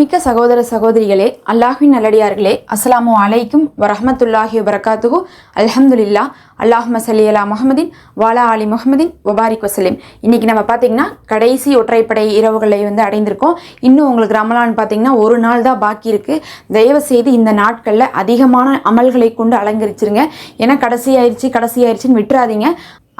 மிக்க சகோதர சகோதரிகளே அல்லாஹ்வின் நல்லடியார்களே அஸ்லாமு அலைக்கும் வரஹமத்துல்லாஹி வபரகாத்துஹு. அல்ஹம்துலில்லா அல்லாஹும மசலி அலா முஹம்மதின் வாலா அலி முகமதின் வபாரிக் வசலிம் இன்னைக்கு நம்ம பார்த்தீங்கன்னா கடைசி ஒற்றைப்படை இரவுகளை வந்து அடைந்திருக்கோம். இன்னும் உங்களுக்கு ரமலான் பார்த்தீங்கன்னா ஒரு நாள் தான் பாக்கி இருக்கு. தயவு செய்து இந்த நாட்களில் அதிகமான அமல்களை கொண்டு அலங்கரிச்சிருங்க. ஏன்னா கடைசி ஆயிடுச்சு கடைசி ஆயிடுச்சுன்னு விட்டுறாதீங்க.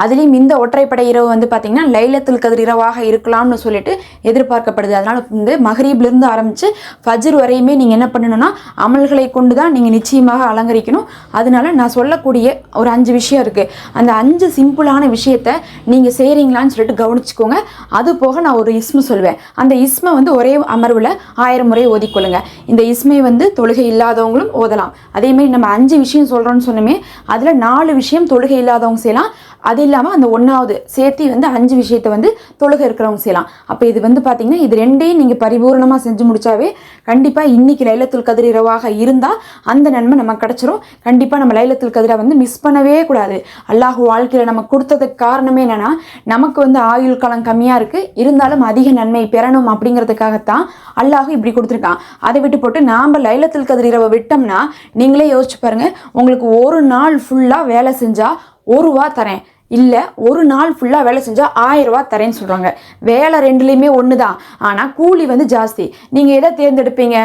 அதுலேயும் இந்த ஒற்றைப்படை இரவு வந்து பார்த்திங்கன்னா லைலத்துல் கதிர் இரவாக இருக்கலாம்னு சொல்லிட்டு எதிர்பார்க்கப்படுது. அதனால் வந்து மகரீப்லேருந்து ஆரம்பித்து ஃபஜ்ர் வரையுமே நீங்கள் என்ன பண்ணணும்னா அமல்களை கொண்டு தான் நீங்கள் நிச்சயமாக அலங்கரிக்கணும். அதனால நான் சொல்லக்கூடிய ஒரு அஞ்சு விஷயம் இருக்குது அந்த அஞ்சு சிம்பிளான விஷயத்த நீங்கள் செய்கிறீங்களான்னு சொல்லிட்டு கவனிச்சுக்கோங்க. அது போக நான் ஒரு இஸ்மு சொல்வேன். அந்த இஸ்மை வந்து ஒரே அமர்வில் ஆயிரம் முறை ஓதிக்கொள்ளுங்க. இந்த இஸ்மை வந்து தொழுகை இல்லாதவங்களும் ஓதலாம். அதேமாதிரி நம்ம அஞ்சு விஷயம் சொல்கிறோன்னு சொன்னோமே அதில் நாலு விஷயம் தொழுகை இல்லாதவங்க செய்யலாம். அது இல்லாமல் அந்த ஒன்றாவது சேர்த்தி வந்து அஞ்சு விஷயத்தை வந்து தொழுகை இருக்கிறவங்க செய்யலாம். அப்போ இது வந்து பார்த்திங்கன்னா இது ரெண்டையும் நீங்கள் பரிபூர்ணமாக செஞ்சு முடிச்சாவே கண்டிப்பாக இன்றைக்கி லைலத்துல் கதிர் இரவாக இருந்தால் அந்த நன்மை நமக்கு கிடச்சிரும். கண்டிப்பாக நம்ம லைலத்துல் கதிரை வந்து மிஸ் பண்ணவே கூடாது. அல்லாஹ் வாழ்க்கையில் நமக்கு கொடுத்ததுக்கு காரணமே என்னென்னா நமக்கு வந்து ஆயுள் காலம் கம்மியாக இருக்குது இருந்தாலும் அதிக நன்மை பெறணும் அப்படிங்கிறதுக்காகத்தான் அல்லாஹ் இப்படி கொடுத்துருக்கான். அதை விட்டு போட்டு நாம் லைலத்துல் கதிர் இரவை விட்டோம்னா நீங்களே யோசிச்சு பாருங்கள் உங்களுக்கு ஒரு நாள் ஃபுல்லாக வேலை செஞ்சால் ஒரு ரூபா தரேன். இல்லை ஒரு நாள் ஃபுல்லாக வேலை செஞ்சால் ஆயிரம் ரூபா தரேன்னு சொல்கிறாங்க வேலை ரெண்டுலேயுமே ஒன்று தான் ஆனால் கூலி வந்து ஜாஸ்தி. நீங்கள் எதை தேர்ந்தெடுப்பீங்க?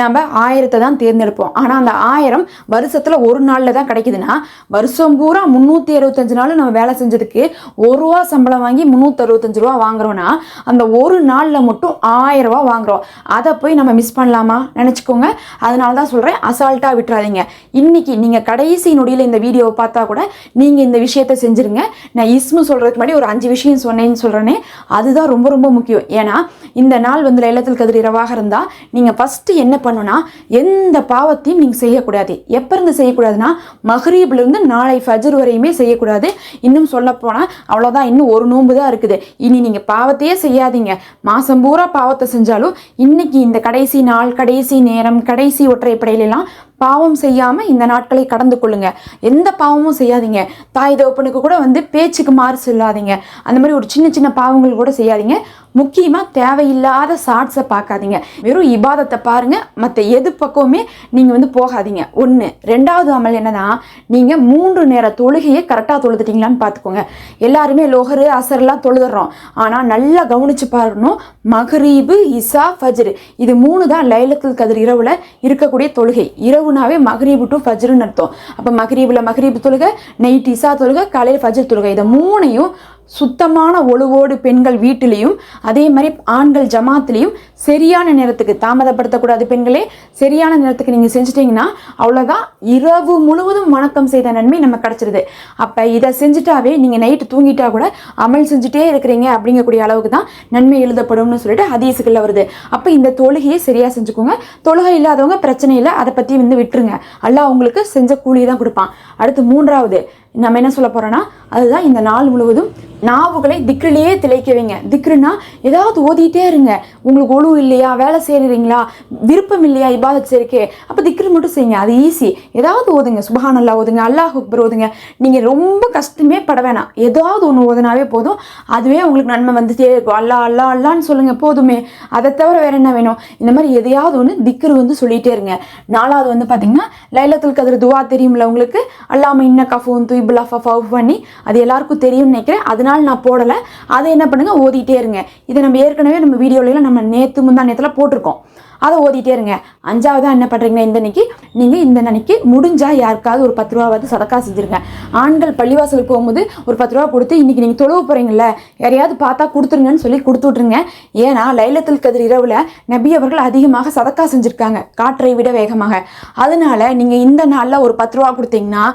நம்ம ஆயிரத்தை தான் தேர்ந்தெடுப்போம். ஆனால் அந்த ஆயிரம் வருஷத்தில் ஒரு நாளில் தான் கிடைக்குதுன்னா வருஷம் பூரா முந்நூற்றி அறுபத்தஞ்சு நாள் நம்ம வேலை செஞ்சதுக்கு ஒரு ரூபா சம்பளம் வாங்கி முந்நூற்றி அறுபத்தஞ்சு ரூபா வாங்குறோன்னா அந்த ஒரு நாளில் மட்டும் ஆயிரம் ரூபா வாங்குறோம். அதை போய் நம்ம மிஸ் பண்ணலாமா? நினச்சிக்கோங்க. அதனால தான் சொல்கிறேன் அசால்ட்டாக விட்டுறாதீங்க. இன்னைக்கு நீங்கள் கடைசி நொடியில் இந்த வீடியோவை பார்த்தா கூட நீங்கள் இந்த விஷயத்தை செஞ்சுருங்க. நான் இஸ்மு சொல்கிறதுக்கு முன்னாடி ஒரு அஞ்சு விஷயம் சொன்னேன்னு சொல்கிறேனே அதுதான் ரொம்ப ரொம்ப முக்கியம். ஏன்னா இந்த நாள் வந்து லைலத்தில் கதிர் இரவாக இருந்தால் நீங்கள் ஃபஸ்ட்டு என்ன பண்ணுன்னா எந்த பாவத்தையும் நீங்கள் செய்யக்கூடாது. எப்போ இருந்து செய்யக்கூடாதுன்னா மஹரீப்லேருந்து நாளை ஃபஜ்ர் வரையுமே செய்யக்கூடாது. இன்னும் சொல்லப்போனால் அவ்வளோதான் இன்னும் ஒரு நோன்பு தான் இருக்குது. இனி நீங்கள் பாவத்தையே செய்யாதீங்க. மாதம் பூரா பாவத்தை செஞ்சாலும் இன்னைக்கு இந்த கடைசி நாள் கடைசி நேரம் கடைசி ஒற்றைப்படையிலெல்லாம் பாவம் செய்யாமல் இந்த நாட்களை கடந்து கொள்ளுங்க. எந்த பாவமும் செய்யாதீங்க. தாய் தோப்பனுக்கு கூட வந்து பேச்சுக்கு மாறு சொல்லாதீங்க. அந்த மாதிரி ஒரு சின்ன சின்ன பாவங்கள் கூட செய்யாதீங்க. முக்கியமாக தேவையில்லாத ஷார்ட்ஸை பார்க்காதீங்க. வெறும் இபாதத்தை பாருங்கள் மற்ற எது பக்கமுமே நீங்கள் வந்து போகாதீங்க. ஒன்று ரெண்டாவது அமல் என்னன்னா நீங்கள் மூன்று நேர தொழுகையை கரெக்டாக தொழுதுட்டீங்களான்னு பார்த்துக்கோங்க. எல்லாருமே லோகரு அசர்லாம் தொழுதுறோம். ஆனால் நல்லா கவனித்து பாருணும் மகரீபு இசா ஃபஜ்ரு. இது மூணு தான் லைலத்தில் கதிர் இரவில் இருக்கக்கூடிய தொழுகை. இரவுனாவே மகரீபு டு ஃபஜ்ருன்னு அர்த்தம். அப்போ மகரீபில் மகரீபு தொழுகை நைட் இசா தொழுகை காலையில் ஃபஜ்ரு தொழுகை. இதை மூணையும் சுத்தமான ஒழுவோடு பெண்கள் வீட்டிலையும் அதே மாதிரி ஆண்கள் ஜமாத்துலேயும் சரியான நேரத்துக்கு தாமதப்படுத்தக்கூடாது பெண்களே. சரியான நேரத்துக்கு நீங்கள் செஞ்சிட்டிங்கன்னா அவ்வளோதான் இரவு முழுவதும் வணக்கம் செய்த நன்மை நம்ம கிடச்சிருது. அப்போ இதை செஞ்சுட்டாவே நீங்கள் நைட்டு தூங்கிட்டா கூட அமல் செஞ்சுட்டே இருக்கிறீங்க அப்படிங்கக்கூடிய அளவுக்கு தான் நன்மை எழுதப்படும்னு சொல்லிட்டு ஹதீஸுக்குள்ள வருது. அப்போ இந்த தொழுகையை சரியாக செஞ்சுக்கோங்க. தொழுகை இல்லாதவங்க பிரச்சனை இல்லை. அதை பற்றி வந்து விட்டுருங்க. அல்லாஹ் உங்களுக்கு செஞ்ச கூலி தான் கொடுப்பான். அடுத்து மூன்றாவது நம்ம என்ன சொல்ல போகிறோன்னா அதுதான் இந்த நாள் முழுவதும் நாவுகளை திக்ரிலேயே திளைக்க வைங்க திக்ருனா ஏதாவது ஓதிட்டே இருங்க. உங்களுக்கு ஒழு இல்லையா? வேலை செய்கிறீங்களா விருப்பம் இல்லையா? இபாதத் செய்யறக்கே அப்போ திக்ரு மட்டும் செய்யுங்க. அது ஈஸி ஏதாவது ஓதுங்க. சுபஹானல்லா ஓதுங்க. அல்லாஹ் அக்பர் ஓதுங்க. நீங்கள் ரொம்ப கஷ்டமே பட வேணாம். ஏதாவது ஒன்று ஓதுனாவே போதும். அதுவே உங்களுக்கு நன்மை வந்துட்டே இருக்கும். அல்லா அல்லா அல்லான்னு சொல்லுங்கள் போதுமே. அதை தவிர வேறு என்ன வேணும்? இந்த மாதிரி எதையாவது ஒன்று திக்ரு வந்து சொல்லிகிட்டே இருங்க. நாலாவது வந்து பார்த்தீங்கன்னா லைலத்துல் கதிர் துவா தெரியும்ல உங்களுக்கு? அல்லாமல் இன்ன கஃபூன் துய்புல்லா ஃபஃப் பண்ணி அது எல்லாருக்கும் தெரியும்னு நினைக்கிறேன். அதனால நான் போடலை. அதை என்ன பண்ணுங்க? ஓதிட்டே இருங்க. இதை நம்ம ஏற்கனவே நம்ம வீடியோலாம் நம்ம நேற்று முந்தா நேரத்தில் போட்டிருக்கோம். அதை ஓதிட்டே இருங்க. அஞ்சாவதாக என்ன பண்ணுறீங்கன்னா இந்த அன்னைக்கு நீங்கள் இந்த அன்னைக்கு முடிஞ்சால் யாருக்காவது ஒரு பத்து ரூபாவது சதக்கா செஞ்சுருங்க. ஆண்கள் பள்ளிவாசலுக்கு போகும்போது ஒரு பத்து ரூபா கொடுத்து இன்றைக்கி நீங்கள் தொழுவ போகிறீங்கள யாரையாவது பார்த்தா கொடுத்துருங்கன்னு சொல்லி கொடுத்து விட்ருங்க ஏன்னா லைலத்தில் கதிர் இரவில் நபி அவர்கள் அதிகமாக சதக்கா செஞ்சுருக்காங்க காற்றை விட வேகமாக. அதனால நீங்கள் இந்த நாளில் ஒரு பத்து ரூபா கொடுத்தீங்கன்னா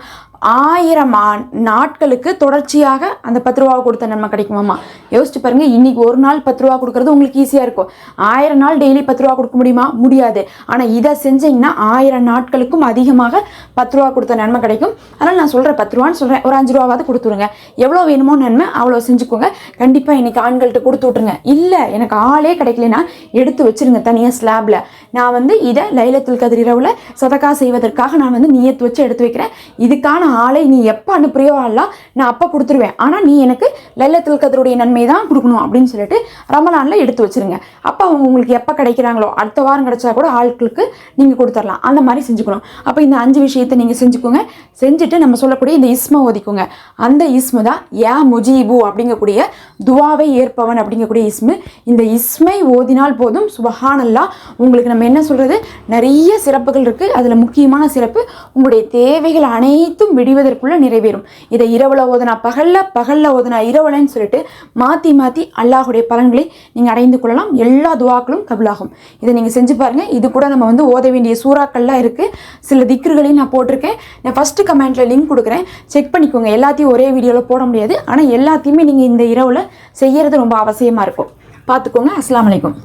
ஆயிரம் நாட்களுக்கு தொடர்ச்சியாக அந்த பத்து ரூபா கொடுத்த நன்மை கிடைக்குமாமா யோசிச்சு பாருங்க இன்னைக்கு ஒரு நாள் பத்து ரூபா கொடுக்கறது உங்களுக்கு ஈஸியாக இருக்கும். ஆயிரம் நாள் டெய்லி பத்து ரூபா கொடுக்க முடியுமா? முடியாது. ஆனால் இதை செஞ்சீங்கன்னா ஆயிரம் நாட்களுக்கும் அதிகமாக பத்து ரூபா கொடுத்த நன்மை கிடைக்கும். அதனால் நான் சொல்கிறேன் பத்து ரூபான்னு சொல்கிறேன் ஒரு அஞ்சு ரூபாவது கொடுத்துருங்க. எவ்வளோ வேணுமோ நன்மை அவ்வளோ செஞ்சுக்கோங்க. கண்டிப்பாக இன்னைக்கு ஆண்கள்கிட்ட கொடுத்து விட்ருங்க இல்லை எனக்கு ஆளே கிடைக்கலனா எடுத்து வச்சிருங்க தனியாக ஸ்லாப்ல நான் வந்து இதை லைலத்தில் கதிர் இரவில் சதக்கா செய்வதற்காக நான் வந்து நீயத்து வச்சு எடுத்து வைக்கிறேன். இதுக்கான ஆளை நீ எப்போ அனுப்புறியோ ஆள்லாம் நான் அப்போ கொடுத்துருவேன். ஆனால் நீ எனக்கு லைலத்தில் கதருடைய நன்மை தான் கொடுக்கணும் அப்படின்னு சொல்லிட்டு ரமலானில் எடுத்து வச்சிருங்க. அப்போ அவங்க உங்களுக்கு எப்போ கிடைக்கிறாங்களோ அடுத்த வாரம் கிடச்சா கூட ஆட்களுக்கு நீங்கள் கொடுத்துடலாம். அந்த மாதிரி செஞ்சுக்கணும். அப்போ இந்த அஞ்சு விஷயத்தை நீங்கள் செஞ்சுக்கோங்க. செஞ்சுட்டு நம்ம சொல்லக்கூடிய இந்த இஸ்மை ஓதிக்கோங்க அந்த இஸ்மு தான் ஏ முஜீபு அப்படிங்கக்கூடிய துவாவை ஏற்பவன் அப்படிங்கக்கூடிய இஸ்மு. இந்த இஸ்மை ஓதினால் போதும் சுபஹானல்லா. உங்களுக்கு நம்ம என்ன சொல்கிறது நிறைய சிறப்புகள் இருக்குது அதில் முக்கியமான சிறப்பு உங்களுடைய தேவைகள் அனைத்தும் விடுவதற்குள்ளே நிறைவேறும். இதை இரவில் ஓதுனா பகலில் பகலில் ஓதுனா இரவுலன்னு சொல்லிட்டு மாற்றி மாற்றி அல்லாஹுடைய பலன்களை நீங்கள் அடைந்து கொள்ளலாம். எல்லா துவாக்களும் கபிலாகும். இதை நீங்கள் செஞ்சு பாருங்கள் இது கூட நம்ம வந்து ஓத வேண்டிய சூறாக்கள்லாம் இருக்குது சில திக்கர்களையும் நான் போட்டிருக்கேன். நான் ஃபஸ்ட்டு கமெண்ட்டில் லிங்க் கொடுக்குறேன். செக் பண்ணிக்கோங்க. எல்லாத்தையும் ஒரே வீடியோவில் போட முடியாது. ஆனால் எல்லாத்தையுமே நீங்கள் இந்த இரவில் செய்யறது ரொம்ப அவசியமாக இருக்கும். பார்த்துக்கோங்க. அஸ்லாம் அலைக்கும்.